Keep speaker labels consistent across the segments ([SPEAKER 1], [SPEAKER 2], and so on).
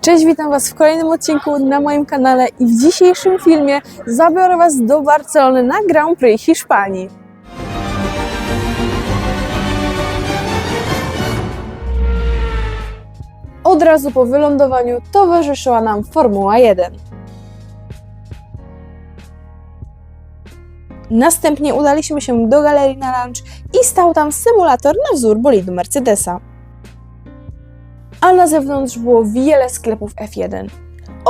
[SPEAKER 1] Cześć, witam Was w kolejnym odcinku na moim kanale i w dzisiejszym filmie zabiorę Was do Barcelony na Grand Prix Hiszpanii. Od razu po wylądowaniu towarzyszyła nam Formuła 1. Następnie udaliśmy się do galerii na lunch i stał tam symulator na wzór bolidu Mercedesa. A na zewnątrz było wiele sklepów F1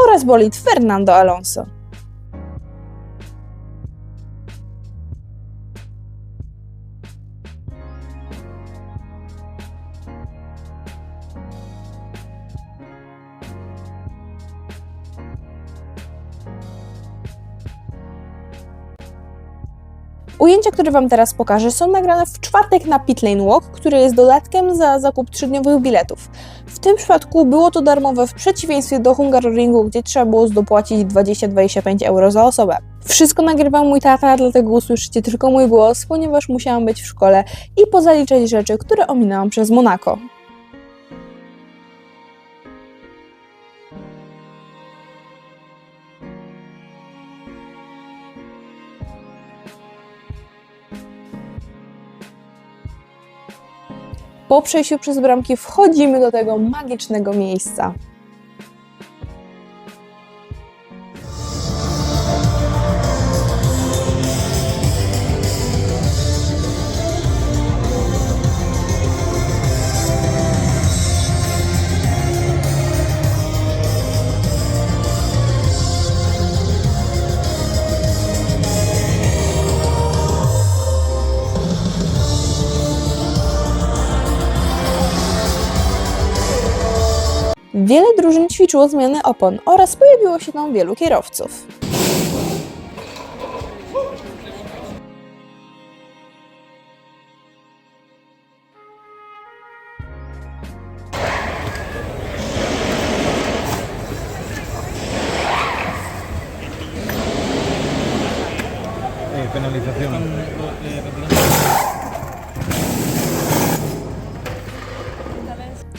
[SPEAKER 1] oraz bolid Fernando Alonso. Ujęcia, które Wam teraz pokażę, są nagrane w czwartek na Pitlane Walk, który jest dodatkiem za zakup trzydniowych biletów. W tym przypadku było to darmowe w przeciwieństwie do Hungaroringu, gdzie trzeba było dopłacić 20-25 euro za osobę. Wszystko nagrywał mój tata, dlatego usłyszycie tylko mój głos, ponieważ musiałam być w szkole i pozaliczać rzeczy, które ominęłam przez Monako. Po przejściu przez bramki wchodzimy do tego magicznego miejsca. Wiele drużyn ćwiczyło zmiany opon oraz pojawiło się tam wielu kierowców.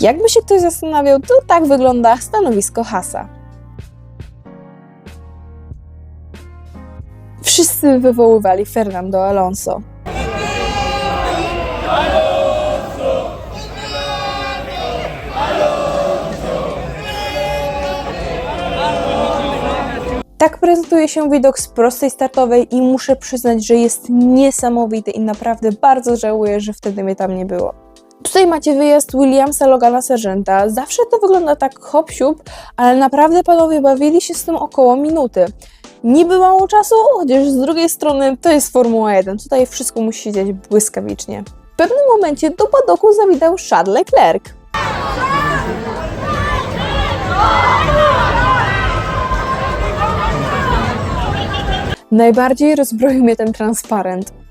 [SPEAKER 1] Jakby się ktoś zastanawiał, to tak wygląda stanowisko Hasa. Wszyscy wywoływali Fernando Alonso. Tak prezentuje się widok z prostej startowej i muszę przyznać, że jest niesamowity i naprawdę bardzo żałuję, że wtedy mnie tam nie było. Tutaj macie wyjazd Williamsa Logana Sargenta. Zawsze to wygląda tak hop siup, ale naprawdę panowie bawili się z tym około minuty. Niby mało czasu, chociaż z drugiej strony to jest Formuła 1. Tutaj wszystko musi się dziać błyskawicznie. W pewnym momencie do padoku zawitał Charles Leclerc. Najbardziej rozbroił mnie ten transparent.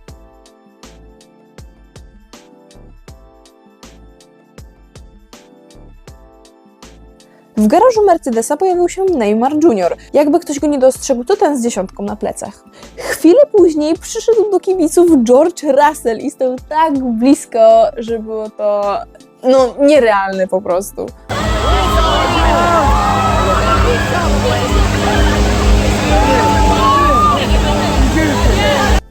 [SPEAKER 1] W garażu Mercedesa pojawił się Neymar Jr. Jakby ktoś go nie dostrzegł, to ten z dziesiątką na plecach. Chwilę później przyszedł do kibiców George Russell i stał tak blisko, że było to no nierealne po prostu.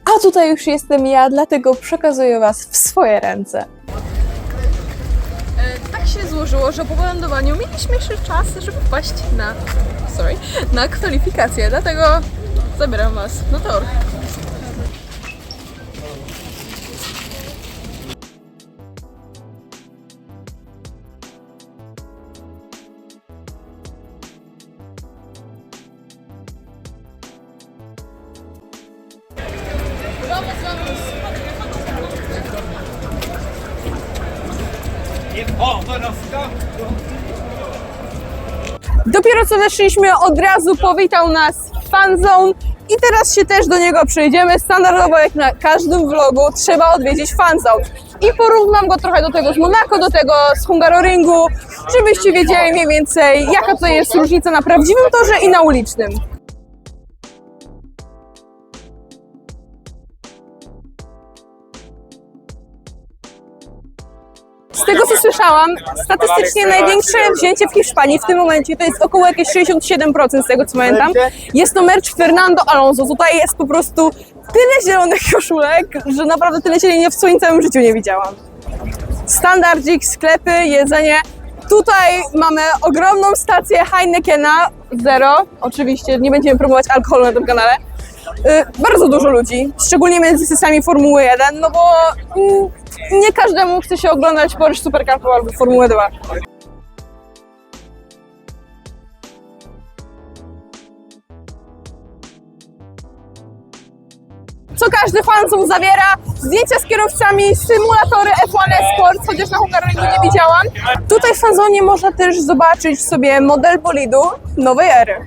[SPEAKER 1] A tutaj już jestem ja, dlatego przekazuję Was w swoje ręce.
[SPEAKER 2] Tak się złożyło, że po wylądowaniu mieliśmy jeszcze czas, żeby wpaść na, sorry, na kwalifikacje, dlatego zabieram Was na tor.
[SPEAKER 1] Dopiero co weszliśmy, od razu powitał nas fanzone i teraz się też do niego przejdziemy. Standardowo jak na każdym vlogu trzeba odwiedzić fanzone. I porównam go trochę do tego z Monaco, do tego z Hungaroringu, żebyście wiedzieli mniej więcej jaka tutaj jest różnica na prawdziwym torze i na ulicznym. Z tego co słyszałam, statystycznie największe wzięcie w Hiszpanii w tym momencie to jest około jakieś 67% z tego co pamiętam. Jest to merch Fernando Alonso. Tutaj jest po prostu tyle zielonych koszulek, że naprawdę tyle zieleni w swoim całym życiu nie widziałam. Standardzik, sklepy, jedzenie. Tutaj mamy ogromną stację Heinekena Zero. Oczywiście nie będziemy próbować alkoholu na tym kanale. Y, bardzo dużo ludzi, szczególnie między sesjami Formuły 1, no bo mm, nie każdemu chce się oglądać Porsche Supercarów albo Formułę 2. Co każdy fanzon zawiera, zdjęcia z kierowcami, symulatory F1 Sports, chociaż na Hungaroringu nie widziałam. Tutaj w fanzonie można też zobaczyć sobie model bolidu nowej ery.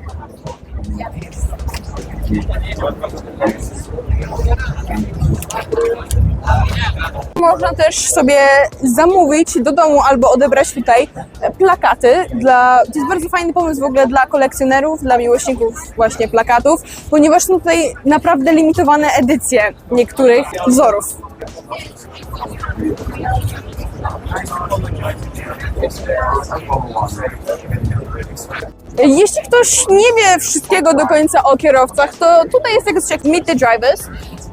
[SPEAKER 1] Można też sobie zamówić do domu albo odebrać tutaj plakaty. Dla, to jest bardzo fajny pomysł w ogóle dla kolekcjonerów, dla miłośników właśnie plakatów, ponieważ są tutaj naprawdę limitowane edycje niektórych wzorów. Jeśli ktoś nie wie wszystkiego do końca o kierowcach, to tutaj jest taki coś jak Meet the Drivers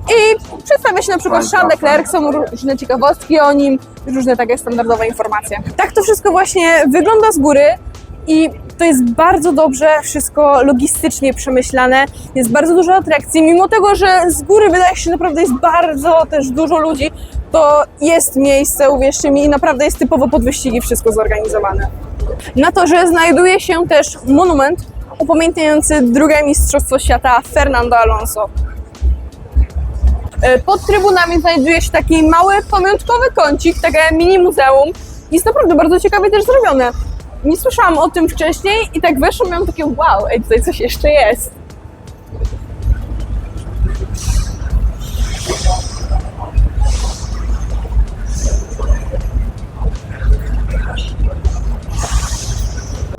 [SPEAKER 1] i przedstawia się na przykład Charles Leclerc, są różne ciekawostki o nim, różne takie standardowe informacje. Tak to wszystko właśnie wygląda z góry i to jest bardzo dobrze wszystko logistycznie przemyślane, jest bardzo dużo atrakcji, mimo tego, że z góry wydaje się, że naprawdę jest bardzo też dużo ludzi, to jest miejsce, uwierzcie mi, i naprawdę jest typowo pod wyścigi wszystko zorganizowane. Na torze znajduje się też monument upamiętniający drugie Mistrzostwo Świata Fernando Alonso. E, Pod trybunami znajduje się taki mały pamiątkowy kącik, takie mini muzeum. Jest naprawdę bardzo ciekawie też zrobione. Nie słyszałam o tym wcześniej i tak weszłam i miałam takie wow, ej, tutaj coś jeszcze jest.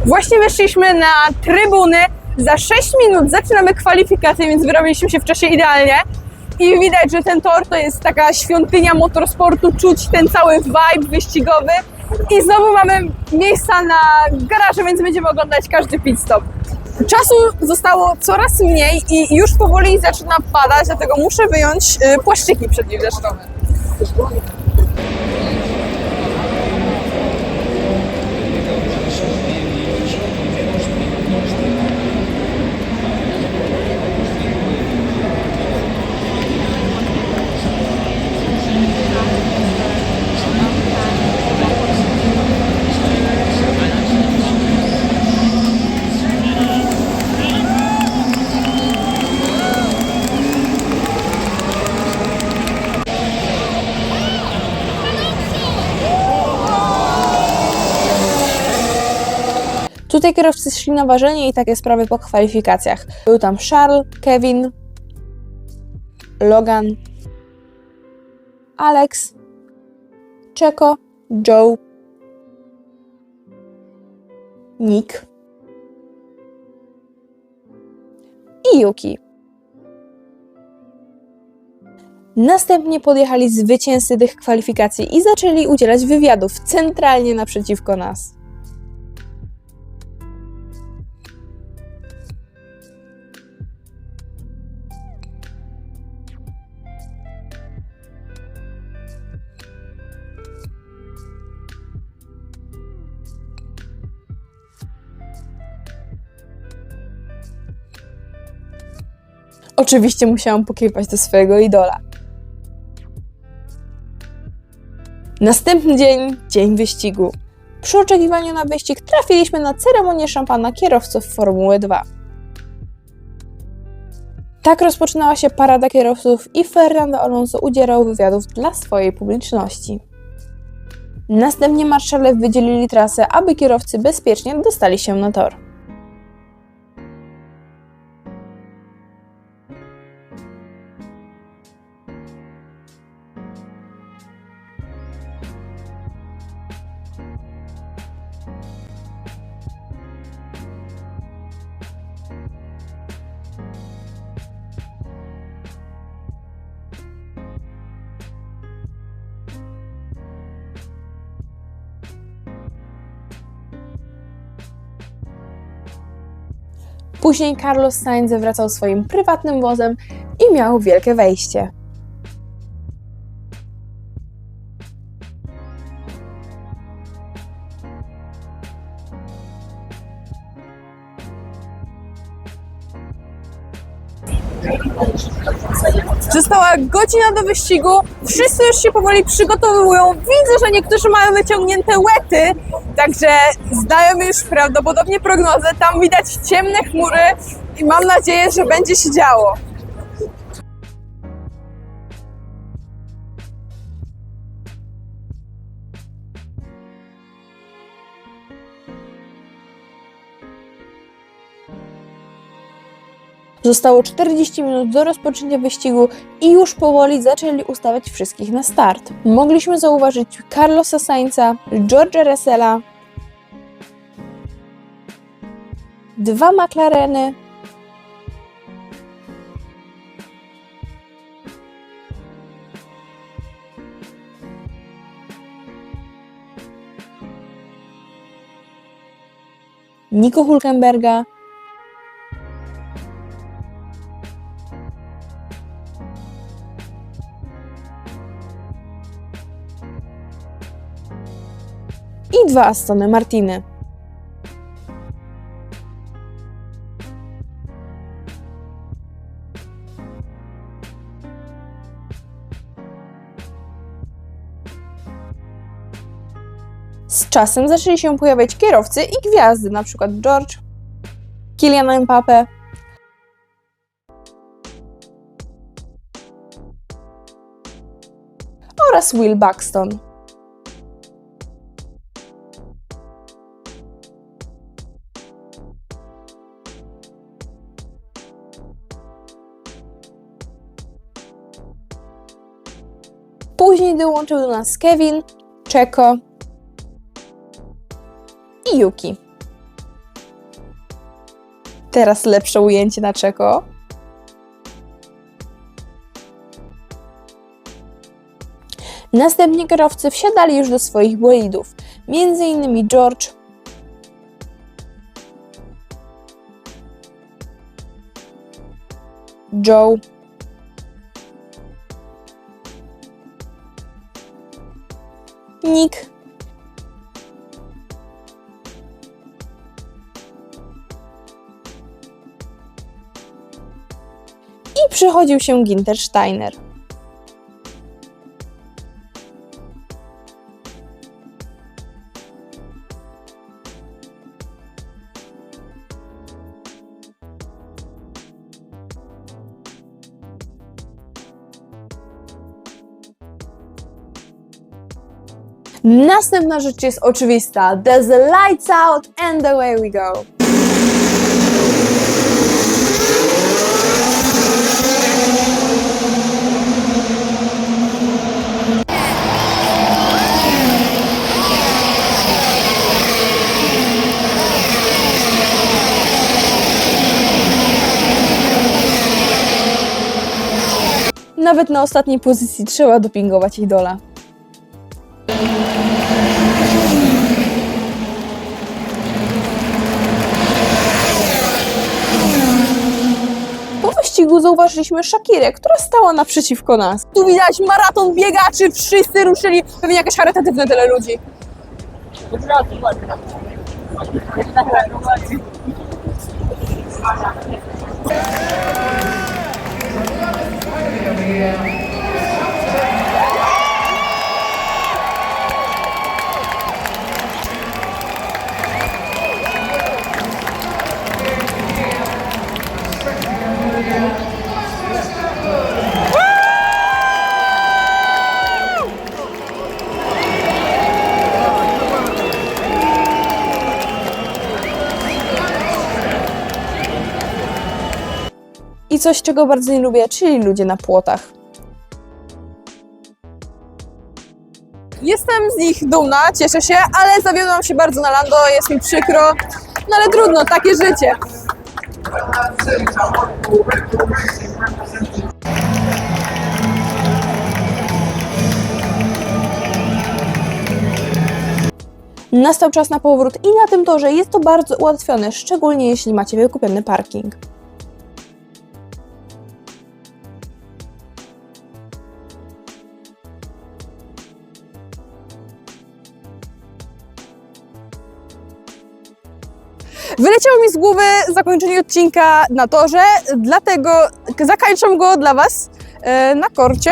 [SPEAKER 1] Właśnie weszliśmy na trybuny. Za 6 minut zaczynamy kwalifikacje, więc wyrobiliśmy się w czasie idealnie. I widać, że ten tor to jest taka świątynia motorsportu, czuć ten cały vibe wyścigowy. I znowu mamy miejsca na garaże, więc będziemy oglądać każdy pit stop. Czasu zostało coraz mniej i już powoli zaczyna padać, dlatego muszę wyjąć y, płaszczyki przeciwdeszczowe. Tutaj kierowcy szli na ważenie i takie sprawy po kwalifikacjach. Był tam Charles, Kevin, Logan, Alex, Czeko, Joe, Nick i Yuki. Następnie podjechali zwycięzcy tych kwalifikacji i zaczęli udzielać wywiadów centralnie naprzeciwko nas. Oczywiście musiałam pokiwać do swojego idola. Następny dzień, dzień wyścigu. Przy oczekiwaniu na wyścig trafiliśmy na ceremonię szampana kierowców Formuły 2. Tak rozpoczynała się parada kierowców i Fernando Alonso udzielał wywiadów dla swojej publiczności. Następnie marszale wydzielili trasę, aby kierowcy bezpiecznie dostali się na tor. Później Carlos Sainz wracał swoim prywatnym wozem i miał wielkie wejście.
[SPEAKER 2] Została godzina do wyścigu, wszyscy już się powoli przygotowują. Widzę, że niektórzy mają wyciągnięte łety, także zdają już prawdopodobnie prognozę. Tam widać ciemne chmury i mam nadzieję, że będzie się działo.
[SPEAKER 1] Zostało 40 minut do rozpoczęcia wyścigu i już powoli zaczęli ustawiać wszystkich na start. Mogliśmy zauważyć Carlosa Sainza, George'a Russella, dwa McLareny, Nico Hulkenberga, i dwa Astony Martiny. Z czasem zaczęli się pojawiać kierowcy i gwiazdy, przykład George, Kylian Mbappe, oraz Will Buxton. Później dołączył do nas Kevin, Czeko i Yuki. Teraz lepsze ujęcie na Czeko. Następnie kierowcy wsiadali już do swoich bolidów, między innymi George, Joe, I przychodził się Ginter Steiner. Następna rzecz jest oczywista. There's the lights out and away we go. Nawet na ostatniej pozycji trzeba dopingować idola. Wyścigu zauważyliśmy Shakirę, która stała naprzeciwko nas.
[SPEAKER 2] Tu widać maraton biegaczy, wszyscy ruszyli, pewnie jakieś charytatywne tyle ludzi.
[SPEAKER 1] I coś, czego bardzo nie lubię, czyli ludzie na płotach.
[SPEAKER 2] Jestem z nich dumna, cieszę się, ale zawiodłam się bardzo na Lando, jest mi przykro. No ale trudno, takie życie.
[SPEAKER 1] nastał czas na powrót i na tym torze jest to bardzo ułatwione, szczególnie jeśli macie wykupiony parking.
[SPEAKER 2] Wyleciało mi z głowy zakończenie odcinka na torze, dlatego zakończam go dla Was e, na korcie.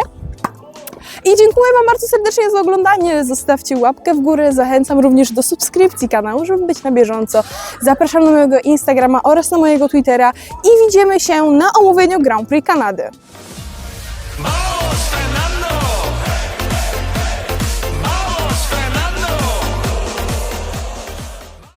[SPEAKER 2] I dziękuję Wam bardzo serdecznie za oglądanie. Zostawcie łapkę w górę. Zachęcam również do subskrypcji kanału, żeby być na bieżąco. Zapraszam na mojego Instagrama oraz na mojego Twittera i widzimy się na omówieniu Grand Prix Kanady.